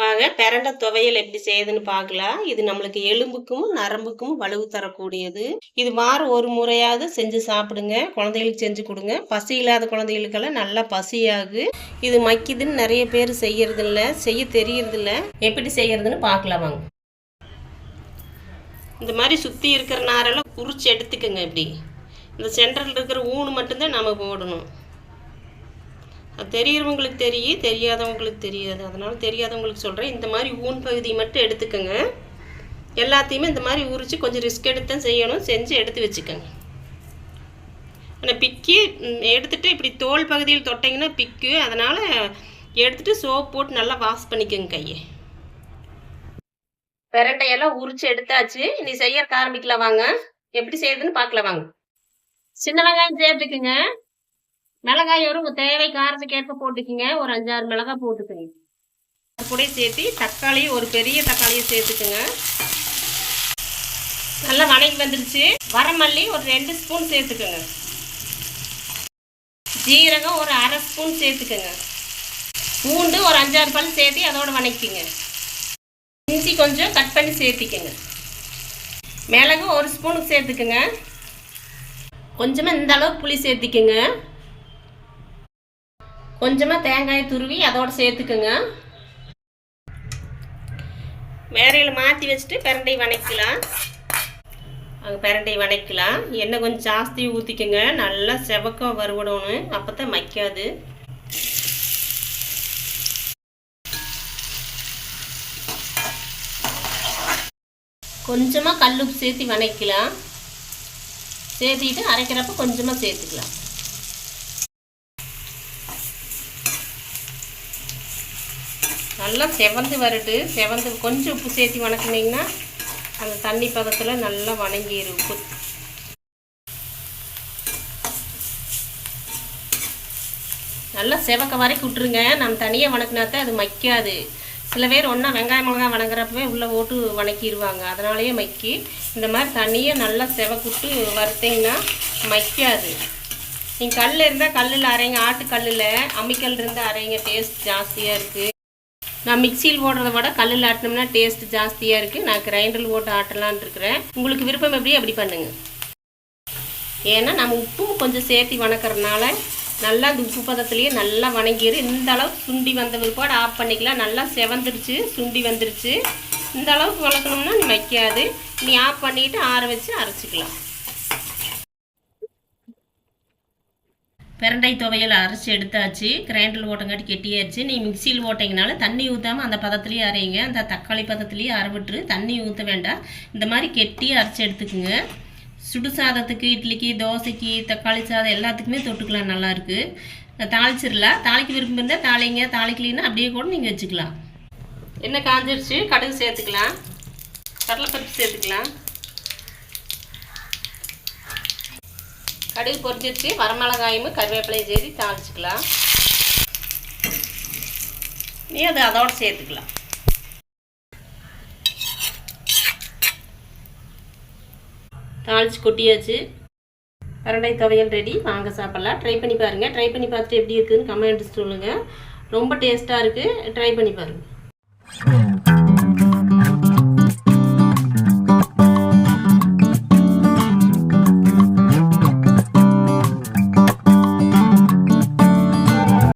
வாங்க பிரண்டை துவையல் எப்படி செய்யுதுன்னு பார்க்கலாம். இது நம்மளுக்கு எலும்புக்கும் நரம்புக்கும் வலுவு தரக்கூடியது. இது வாரம் ஒரு முறையாவது செஞ்சு சாப்பிடுங்க. குழந்தைகளுக்கு செஞ்சு கொடுங்க. பசி இல்லாத குழந்தைகளுக்கெல்லாம் நல்லா பசியாகு இது மக்கிதுன்னு நிறைய பேர் செய்யறதில்ல செய்ய தெரியறதில்ல. எப்படி செய்யறதுன்னு பார்க்கலாம் வாங்க. இந்த மாதிரி சுற்றி இருக்கிற நாரெல்லாம் உரிச்சு எடுத்துக்கோங்க இப்படி. இந்த சென்டரில் இருக்கிற ஊனு மட்டும்தான் நம்ம போடணும். அது தெரியிறவங்களுக்கு தெரியும் தெரியாதவங்களுக்கு தெரியாது. அதனால் தெரியாதவங்களுக்கு சொல்கிறேன் இந்த மாதிரி ஊன் பகுதி மட்டும் எடுத்துக்கோங்க. எல்லாத்தையுமே இந்த மாதிரி உரித்து கொஞ்சம் ரிஸ்க் எடுத்து தான் செய்யணும். செஞ்சு எடுத்து வச்சுக்கோங்க. ஆனால் பிக்கி எடுத்துகிட்டு இப்படி தோல் பகுதியில் தொட்டிங்கன்னா பிக்கு. அதனால் எடுத்துகிட்டு சோப் போட்டு நல்லா வாஷ் பண்ணிக்கோங்க கையை. பெரட்டையெல்லாம் உரிச்சு எடுத்தாச்சு. நீ செய்ய ஆரம்பிக்கலாம். வாங்க. எப்படி செய்யுதுன்னு பார்க்கலாம். வாங்க. சின்ன வெங்காயம் சேர்த்துக்குங்க. மிளகாய் ஒரு உங்கள் தேவை காரத்துக்கு ஏற்ப போட்டுக்குங்க. ஒரு அஞ்சாறு மிளகாய் போட்டுக்கோங்க. அது கூட சேர்த்து தக்காளி ஒரு பெரிய தக்காளியை சேர்த்துக்குங்க. நல்லா வணங்கி வந்துருச்சு. வரமல்லி ஒரு ரெண்டு ஸ்பூன் சேர்த்துக்குங்க. ஜீரகம் ஒரு அரை ஸ்பூன் சேர்த்துக்குங்க. பூண்டு ஒரு அஞ்சாறு பல் சேர்த்து அதோட வணக்கிங்க இஞ்சி கொஞ்சம் கட் பண்ணி சேர்த்திக்கங்க. மிளகு ஒரு ஸ்பூனுக்கு சேர்த்துக்குங்க. கொஞ்சமாக இந்த அளவு புளி சேர்த்திக்கங்க. கொஞ்சமாக தேங்காயை துருவி அதோடு சேர்த்துக்குங்க. வேறையில் மாற்றி வச்சுட்டு பிரண்டை வணக்கலாம். அங்கே பிரண்டை வணக்கலாம். எண்ணெய் கொஞ்சம் ஜாஸ்தி ஊற்றிக்கோங்க நல்லா செவக்க வறுவடணும். அப்போ தான் மக்காது கொஞ்சமாக கல்லுப்பு சேர்த்து வணக்கலாம். சேர்த்திட்டு அரைக்கிறப்ப கொஞ்சமாக சேர்த்துக்கலாம். நல்லா செவந்து வரட்டு செவந்து கொஞ்சம் உப்பு சேர்த்து வணக்குனீங்கன்னா அந்த தண்ணி பதத்தில் நல்லா வணங்கிடும் உப்பு. நல்லா செவக்க வரைக்கும் விட்டுருங்க. நம்ம தனியாக வணக்கினாத்தான் அது மக்காது. சில பேர் ஒன்றா வெங்காயம் மிளகாய் வணங்குறப்பவே உள்ளே போட்டு வணக்கிடுவாங்க அதனாலேயே மக்கி. இந்த மாதிரி தண்ணியை நல்லா செவக்குட்டு வறுத்தீங்கன்னா மக்காது. நீங்கள் கல் இருந்தால் கல்லில் அரைங்க. ஆட்டு கல்லில் அம்மிக்கல் இருந்தால் அரைங்க. டேஸ்ட் ஜாஸ்தியாக இருக்குது நான் மிக்சியில் போடுறத விட கல்லில் ஆட்டினோம்னா டேஸ்ட் ஜாஸ்தியாக இருக்குது நான் கிரைண்டரில் போட்டு ஆட்டலான் இருக்கிறேன். உங்களுக்கு விருப்பம் எப்படி? அப்படி பண்ணுங்க. ஏன்னா நம்ம உப்பும் கொஞ்சம் சேர்த்து வணக்கறதுனால நல்லா அந்த உப்பு பதத்துலேயே நல்லா வணங்கிடு இந்த அளவுக்கு சுண்டி வந்த பிற்பாடு ஆஃப் பண்ணிக்கலாம். நல்லா செவந்துருச்சு சுண்டி வந்துருச்சு இந்த அளவுக்கு வளர்க்கணும்னா நீ வைக்காது. நீ ஆஃப் பண்ணிவிட்டு ஆற வச்சு அரைச்சிக்கலாம். பிரண்டை துவையல் அரைச்சி எடுத்தாச்சு. கிரைண்டரில் ஓட்டங்காட்டி கெட்டியாச்சு. நீ மிக்சியில் ஓட்டிங்கனால தண்ணி ஊற்றாமல் அந்த பதத்துலேயே அரைங்க அந்த தக்காளி பதத்துலேயே அரைவிட்டு தண்ணி ஊற்ற வேண்டாம். இந்த மாதிரி கெட்டி அரைச்சி எடுத்துக்குங்க. சுடு சாதத்துக்கு இட்லிக்கு தோசைக்கு தக்காளி சாதம் எல்லாத்துக்குமே தொட்டுக்கலாம். நல்லாயிருக்கு தாளிச்சிடலாம் தாளிக்க விருப்பம் இருந்தால் தாளிங்க. தாளிக்கலின்னா அப்படியே கூட நீங்கள் வச்சுக்கலாம். என்ன காஞ்சிருச்சு. கடுகு சேர்த்துக்கலாம். கடலைப்பருப்பு சேர்த்துக்கலாம். கடுகு பொரிஞ்சிருச்சு வரமிளகாயும் கருவேப்பிலையும் சேர்த்து தாளிச்சுக்கலாம். நீ அதை அதோட சேர்த்துக்கலாம். தாளிச்சு கொட்டியாச்சு. பரண்டை துவையல் ரெடி வாங்க சாப்பிட்லாம். ட்ரை பண்ணி பாருங்கள் ட்ரை பண்ணி பார்த்துட்டு எப்படி இருக்குதுன்னு கமெண்ட் சொல்லுங்கள் ரொம்ப டேஸ்ட்டாக இருக்குது ட்ரை பண்ணி பாருங்கள்